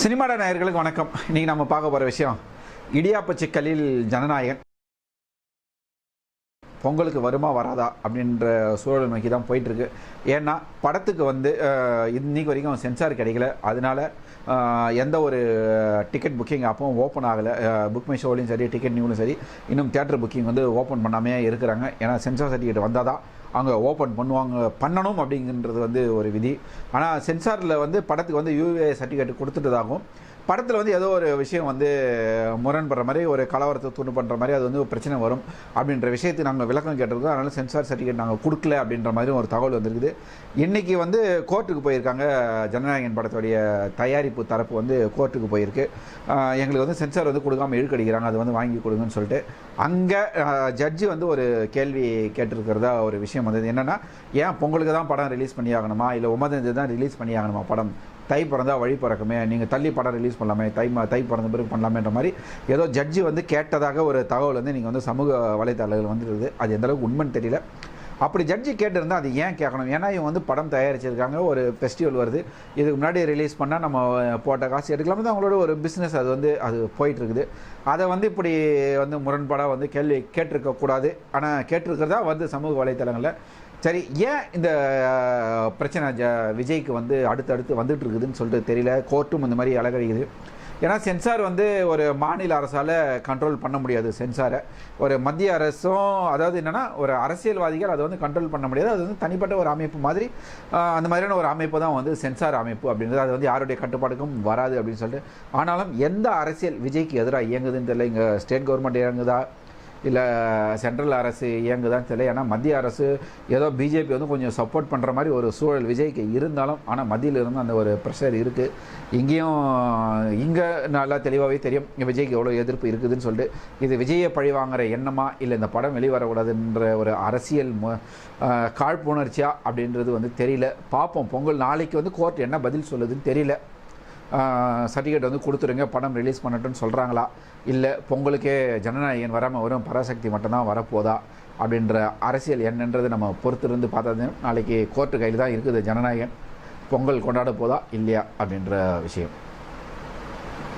சினிமாட நேயர்களுக்கு வணக்கம். இன்னைக்கு நம்ம பார்க்க போகிற விஷயம் இடியாப்ப சிக்கலில் ஜனநாயகன். பொங்கலுக்கு வருமா வராதா அப்படின்ற சூழல் நோக்கி தான் போயிட்டுருக்கு. ஏன்னா படத்துக்கு வந்து இன்னைக்கு வரைக்கும் சென்சார் கிடைக்கல. அதனால எந்த ஒரு டிக்கெட் புக்கிங் அப்பவும் ஓப்பன் ஆகலை. புக் மை ஷோலையும் சரி டிக்கெட் நியூலும் சரி இன்னும் தேட்டர் புக்கிங் வந்து ஓப்பன் பண்ணாமே இருக்கிறாங்க. ஏன்னா சென்சார் சர்டிஃபிகேட் வந்தால் தான் அங்கே ஓப்பன் பண்ணுவாங்க பண்ணணும் அப்படிங்கிறது வந்து ஒரு விதி. ஆனால் சென்சாரில் வந்து படத்துக்கு வந்து யூஏ சர்டிஃபிகேட் கொடுத்துட்டதாகும் படத்தில் வந்து ஏதோ ஒரு விஷயம் வந்து முரண்படுற மாதிரி ஒரு கலவரத்தை தூண்டு பண்ணுற மாதிரி அது வந்து ஒரு பிரச்சனை வரும் அப்படின்ற விஷயத்தை நாங்கள் விளக்கம் கேட்டிருக்கோம். அதனால் சென்சார் சர்டிஃபிகேட் நாங்கள் கொடுக்கல அப்படின்ற மாதிரி ஒரு தகவல் வந்திருக்குது. இன்றைக்கி வந்து கோர்ட்டுக்கு போயிருக்காங்க ஜனநாயகன் படத்துடைய தயாரிப்பு தரப்பு வந்து கோர்ட்டுக்கு போயிருக்கு. எங்களுக்கு வந்து சென்சார் வந்து கொடுக்காமல் இழுக்கடிக்கிறாங்க அது வந்து வாங்கி கொடுங்கன்னு சொல்லிட்டு. அங்கே ஜட்ஜி வந்து ஒரு கேள்வி கேட்டிருக்கிறதா ஒரு விஷயம் வந்தது. என்னென்னா ஏன் பொங்கலுக்கு தான் படம் ரிலீஸ் பண்ணி ஆகணுமா இல்லை ஒன்பதாந்தேதி தான் ரிலீஸ் பண்ணி ஆகணுமா படம்? தை பிறந்தா வழி பிறக்குமே. நீங்கள் தள்ளி படம் ரிலீஸ் பண்ணலாமே. தை தை பிறந்த பிறகு பண்ணலாமேன்ற மாதிரி ஏதோ ஜட்ஜி வந்து கேட்டதாக ஒரு தகவல் வந்து நீங்கள் வந்து சமூக வலைத்தளங்கள் வந்துருது. அது எந்தளவுக்கு உண்மைன்னு தெரியல. அப்படி ஜட்ஜி கேட்டிருந்தால் அது ஏன் கேட்கணும்? ஏன்னா இவங்க வந்து படம் தயாரிச்சிருக்காங்க ஒரு ஃபெஸ்டிவல் வருது. இதுக்கு முன்னாடி ரிலீஸ் பண்ணால் நம்ம போட்ட காசு எடுக்கலாம் தான் அவங்களோட ஒரு பிஸ்னஸ் அது வந்து அது போயிட்டுருக்குது. அதை வந்து இப்படி வந்து முரண்பாடாக வந்து கேள்வி கேட்டிருக்கக்கூடாது ஆனால் கேட்டிருக்கிறதா வந்து சமூக வலைத்தளங்களில். சரி ஏன் இந்த பிரச்சனை ஜ விஜய்க்கு வந்து அடுத்தடுத்து வந்துட்டு இருக்குதுன்னு சொல்லிட்டு தெரியல. கோர்ட்டும் இந்த மாதிரி அழகழிக்குது ஏன்னா சென்சார் வந்து ஒரு மாநில அரசால் கண்ட்ரோல் பண்ண முடியாது சென்சாரை. ஒரு மத்திய அரசும் அதாவது என்னென்னா ஒரு அரசியல்வாதிகள் அதை வந்து கண்ட்ரோல் பண்ண முடியாது. அது வந்து தனிப்பட்ட ஒரு அமைப்பு மாதிரி அந்த மாதிரியான ஒரு அமைப்பு தான் வந்து சென்சார் அமைப்பு அப்படின்றது. அது வந்து யாருடைய கட்டுப்பாடுக்கும் வராது அப்படின்னு சொல்லிட்டு. ஆனாலும் எந்த அரசியல் விஜய்க்கு எதிராக இயங்குதுன்னு தெரியல. இங்கே ஸ்டேட் கவர்மெண்ட் இயங்குதா இல்லை சென்ட்ரல் அரசு இயங்குதான்னு தெரியல. ஏன்னா மத்திய அரசு ஏதோ பிஜேபி வந்து கொஞ்சம் சப்போர்ட் பண்ணுற மாதிரி ஒரு சூழல் விஜய்க்கு இருந்தாலும் ஆனால் மத்தியிலிருந்து அந்த ஒரு ப்ரெஷர் இருக்குது இங்கேயும் இங்கே நல்லா தெளிவாகவே தெரியும். விஜய்க்கு எவ்வளோ எதிர்ப்பு இருக்குதுன்னு சொல்லிட்டு இது விஜயை பழி வாங்குற எண்ணமா இல்லை இந்த படம் வெளிவரக்கூடாதுன்ற ஒரு அரசியல் காழ்ப்புணர்ச்சியா அப்படின்றது வந்து தெரியல. பார்ப்போம். பொங்கல் நாளைக்கு வந்து கோர்ட் என்ன பதில் சொல்லுதுன்னு தெரியல. சர்டிஃபிகேட் வந்து கொடுத்துருங்க படம் ரிலீஸ் பண்ணட்டும்னு சொல்கிறாங்களா இல்லை பொங்கலுக்கே ஜனநாயகன் வராமல் வரும் பராசக்தி மட்டும்தான் வரப்போதா? அப்படின்ற அரசியல் என்னன்றது நம்ம பொறுத்திருந்து பார்த்தது. நாளைக்கு கோர்ட்டு கையில் தான் இருக்குது ஜனநாயகன். பொங்கல் கொண்டாட போதா? இல்லையா? அப்படின்ற விஷயம்.